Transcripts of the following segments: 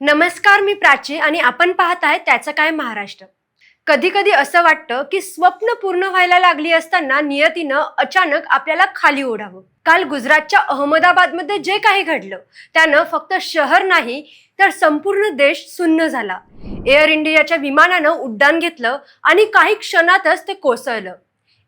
नमस्कार मी प्राची आणि आपण पाहत आहे त्याचं काय महाराष्ट्र. कधी कधी असं वाटतं की स्वप्न पूर्ण व्हायला लागली असताना नियतीनं अचानक आपल्याला खाली ओढावं. काल गुजरातच्या अहमदाबादमध्ये जे काही घडलं त्यानं फक्त शहर नाही तर संपूर्ण देश सुन्न झाला. एअर इंडियाच्या विमानानं उड्डाण घेतलं आणि काही क्षणातच ते कोसळलं.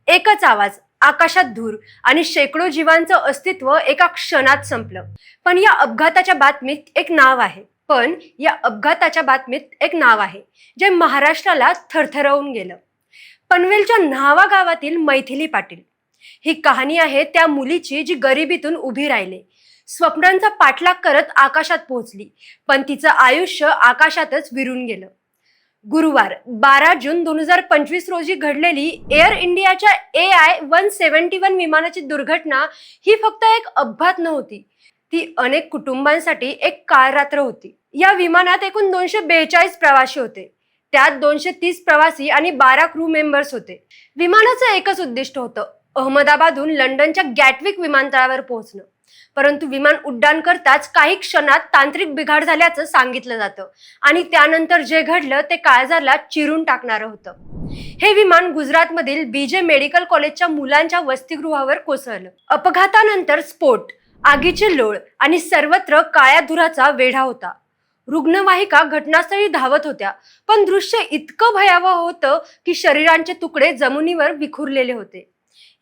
एकच आवाज आकाशात धूर आणि शेकडो जीवांचं अस्तित्व एका क्षणात संपलं. पण या अपघाताच्या बातमीत एक नाव आहे. पण या अपघाताच्या बातमीत एक नाव आहे जे महाराष्ट्राला थरथरवून गेलं. पनवेलच्या न्हावा गावातील मैथिली पाटील. ही कहाणी आहे त्या मुलीची जी गरिबीतून उभी राहिली. स्वप्नांचा पाठलाग करत आकाशात पोहोचली पण तिचं आयुष्य आकाशातच विरून गेलं. गुरुवार बारा जून दोन हजार पंचवीस रोजी घडलेली एअर इंडियाच्या A I one seventy one विमानाची दुर्घटना ही फक्त एक अपघात नव्हती ती अनेक कुटुंबांसाठी एक काळरात्र होती. या विमानात एकूण दोनशे बेचाळीस प्रवासी होते. त्यात दोनशे तीस प्रवासी आणि बारा क्रू मेंबर्स होते. विमानाचं एकच उद्दिष्ट होतं अहमदाबादहून लंडनच्या गॅटविक विमानतळावर पोहोचणं. परंतु विमान उड्डाण करताच काही क्षणात तांत्रिक बिघाड झाल्याचं सांगितलं जातं आणि त्यानंतर जे घडलं ते काळजाला चिरून टाकणारं होतं. हे विमान गुजरातमधील बीजे मेडिकल कॉलेजच्या मुलांच्या वसतिगृहावर कोसळलं. अपघातानंतर स्फोट आगीचे लोळ आणि सर्वत्र काळ्या धुराचा वेढा होता. रुग्णवाहिका घटनास्थळी धावत होत्या. पण दृश्य इतकं भयावह होतं की शरीरांचे तुकडे जमिनीवर विखुरलेले होते.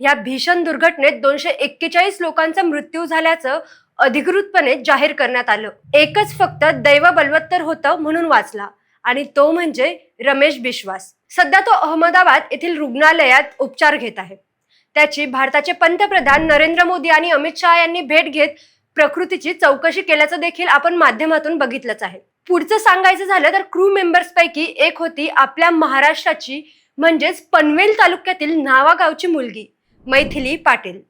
या भीषण दुर्घटनेत दोनशे एक्केचाळीस लोकांचा मृत्यू झाल्याचं अधिकृतपणे जाहीर करण्यात आलं. एकच फक्त दैव बलवत्तर होतं म्हणून वाचला. आणि तो म्हणजे रमेश बिश्वास. सध्या तो अहमदाबाद येथील रुग्णालयात उपचार घेत आहे. त्याची भारताचे पंतप्रधान नरेंद्र मोदी आणि अमित शहा यांनी भेट घेत प्रकृतीची चौकशी केल्याचं देखील आपण माध्यमातून बघितलंच आहे. पुढचं सांगायचं झालं तर क्रू मेंबर्स पैकी एक होती आपल्या महाराष्ट्राची म्हणजेच पनवेल तालुक्यातील न्हावा गावची मुलगी मैथिली पाटील.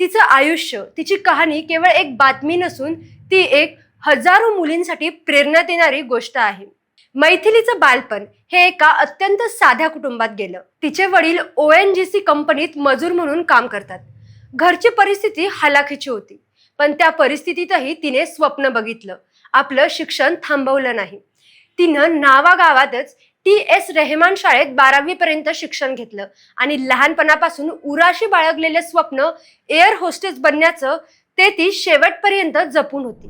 तिचं आयुष्य तिची कहाणी केवळ एक बातमी नसून ती एक हजारो मुलींसाठी प्रेरणा देणारी गोष्ट आहे. मैथिलीचं बालपण हे एका अत्यंत साध्या कुटुंबात गेलं. तिचे वडील ओ एन जी सी कंपनीत मजूर म्हणून काम करतात. घरची परिस्थिती हलाखीची होती. पण त्या परिस्थितीतही तिने स्वप्न बघितलं. आपलं शिक्षण थांबवलं नाही. तिनं नावागावातच टी एस रेहमान शाळेत बारावीपर्यंत शिक्षण घेतलं आणि लहानपणापासून उराशी बाळगलेले स्वप्न एअर होस्टेस बनण्याचं ते ती शेवटपर्यंत जपून होती.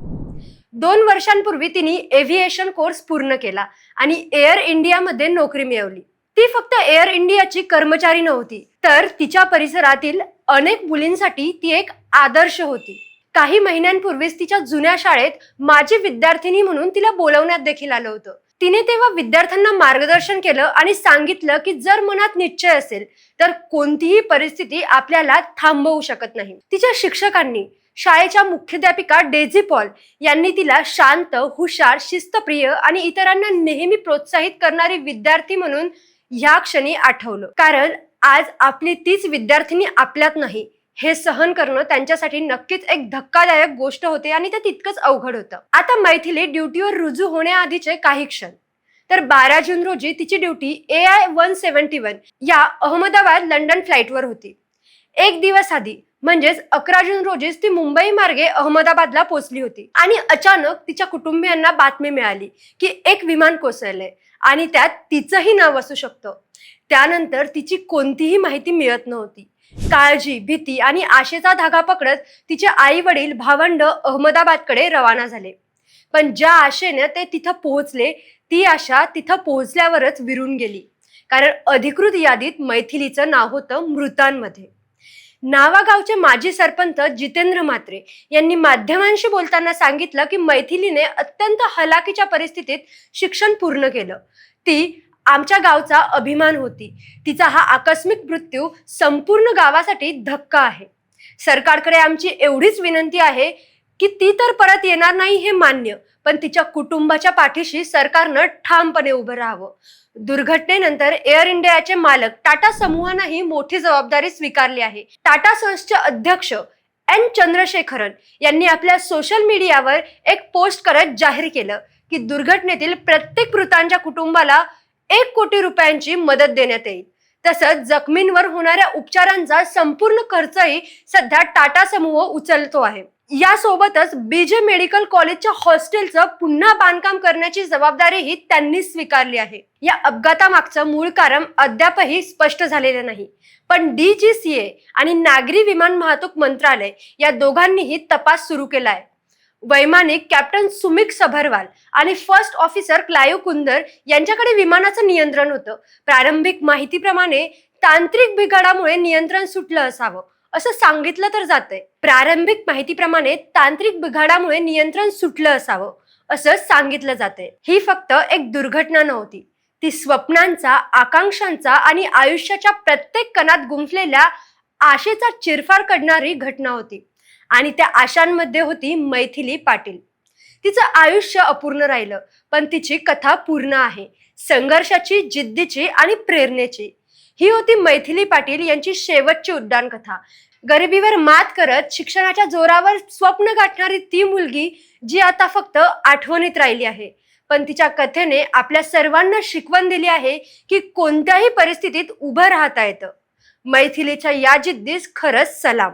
दोन वर्षांपूर्वी तिने एव्हिएशन कोर्स पूर्ण केला आणि एअर इंडियामध्ये नोकरी मिळवली. ती फक्त एअर इंडियाची कर्मचारी नव्हती तर तिच्या परिसरातील अनेक मुलींसाठी ती एक आदर्श होती. काही महिन्यांपूर्वीच तिच्या जुन्या शाळेत माजी विद्यार्थिनी म्हणून तिला बोलवण्यात देखील आलं होतं. तिने तेव्हा विद्यार्थ्यांना मार्गदर्शन केलं आणि सांगितलं की जर मनात निश्चय असेल तर कोणतीही परिस्थिती आपल्याला थांबवू शकत नाही. तिच्या शिक्षकांनी शाळेच्या मुख्याध्यापिका डेझी पॉल यांनी तिला शांत हुशार शिस्तप्रिय आणि इतरांना नेहमी प्रोत्साहित करणारी विद्यार्थी म्हणून ह्या क्षणी आठवलं. कारण आज आपली तीच विद्यार्थिनी आपल्यात नाही हे सहन करणं त्यांच्यासाठी नक्कीच एक धक्कादायक गोष्ट होते आणि ते तितकंच अवघड होतं. आता मैथिली ड्युटीवर रुजू होण्याआधीचे काही क्षण. तर बारा जून रोजी तिची duty A I one seventy one या अहमदाबाद लंडन फ्लाईटवर होती. एक दिवस आधी म्हणजेच अकरा जून रोजीच ती मुंबई मार्गे अहमदाबादला पोहोचली होती. आणि अचानक तिच्या कुटुंबियांना बातमी मिळाली की एक विमान कोसळलंय आणि त्यात तिचंही नाव असू शकतं. त्यानंतर तिची कोणतीही माहिती मिळत नव्हती. काळजी भीती आणि आशेचा धागा पकडत तिचे आई वडील भावंड अहमदाबादकडे रवाना झाले. पण ज्या आशेने ते तिथं पोहोचले ती आशा तिथं पोहोचल्यावरच विरून गेली. कारण अधिकृत यादीत मैथिलीचं नाव होतं मृतांमध्ये. नावागावचे माजी सरपंच जितेंद्र म्हात्रे यांनी माध्यमांशी बोलताना सांगितलं की मैथिलीने अत्यंत हलाखीच्या परिस्थितीत शिक्षण पूर्ण केलं. ती आमच्या गावचा अभिमान होती. तिचा हा आकस्मिक मृत्यू संपूर्ण गावासाठी धक्का आहे. सरकारकडे आमची एवढीच विनंती आहे की ती तर परत येणार नाही हे मान्य पण तिच्या कुटुंबाच्या पाठीशी सरकारनं ठामपणे उभं राहावं. दुर्घटनेनंतर एअर इंडियाचे मालक टाटा समूहानंही मोठी जबाबदारी स्वीकारली आहे. टाटा सन्सचे अध्यक्ष एन चंद्रशेखरन यांनी आपल्या सोशल मीडियावर एक पोस्ट करत जाहीर केलं की दुर्घटनेतील प्रत्येक मृतांच्या कुटुंबाला एक कोटी रुपयांची मदत देण्यात येईल. तसंच जखमींवर होणाऱ्या उपचारांचा संपूर्ण खर्चही सध्या टाटा समूह उचलतो आहे. यासोबतच बीजे मेडिकल कॉलेजच्या हॉस्टेलचं पुन्हा बांधकाम करण्याची जबाबदारीही त्यांनी स्वीकारली आहे. या अपघातामागचं मूळ कारण अद्यापही स्पष्ट झालेलं नाही. पण डी जी सी ए आणि नागरी विमान वाहतूक मंत्रालय या दोघांनीही तपास सुरू केला आहे वैमानिक कॅप्टन सुमिक सभरवाल आणि फर्स्ट ऑफिसर क्लायो कुंदर यांच्याकडे विमानाचं नियंत्रण होतं. प्रारंभिक माहितीप्रमाणे तांत्रिक बिघाडामुळे नियंत्रण सुटलं असावं असं सांगितलं तर जातंय. प्रारंभिक माहितीप्रमाणे तांत्रिक बिघाडामुळे नियंत्रण सुटलं असावं असं सांगितलं जातंय. ही फक्त एक दुर्घटना नव्हती. ती स्वप्नांचा आकांक्षांचा आणि आयुष्याच्या प्रत्येक कणात गुंफलेल्या आशेचा चिरफार करणारी घटना होती. आणि त्या आशांमध्ये होती मैथिली पाटील. तिचं आयुष्य अपूर्ण राहिलं पण तिची कथा पूर्ण आहे. संघर्षाची जिद्दीची आणि प्रेरणेची. ही होती मैथिली पाटील यांची शेवटची उड्डाण कथा. गरिबीवर मात करत शिक्षणाच्या जोरावर स्वप्न गाठणारी ती मुलगी जी आता फक्त आठवणीत राहिली आहे. पण तिच्या कथेने आपल्या सर्वांना शिकवण दिली आहे की कोणत्याही परिस्थितीत उभं राहता येतं. मैथिलीच्या या जिद्दीस खरंच सलाम.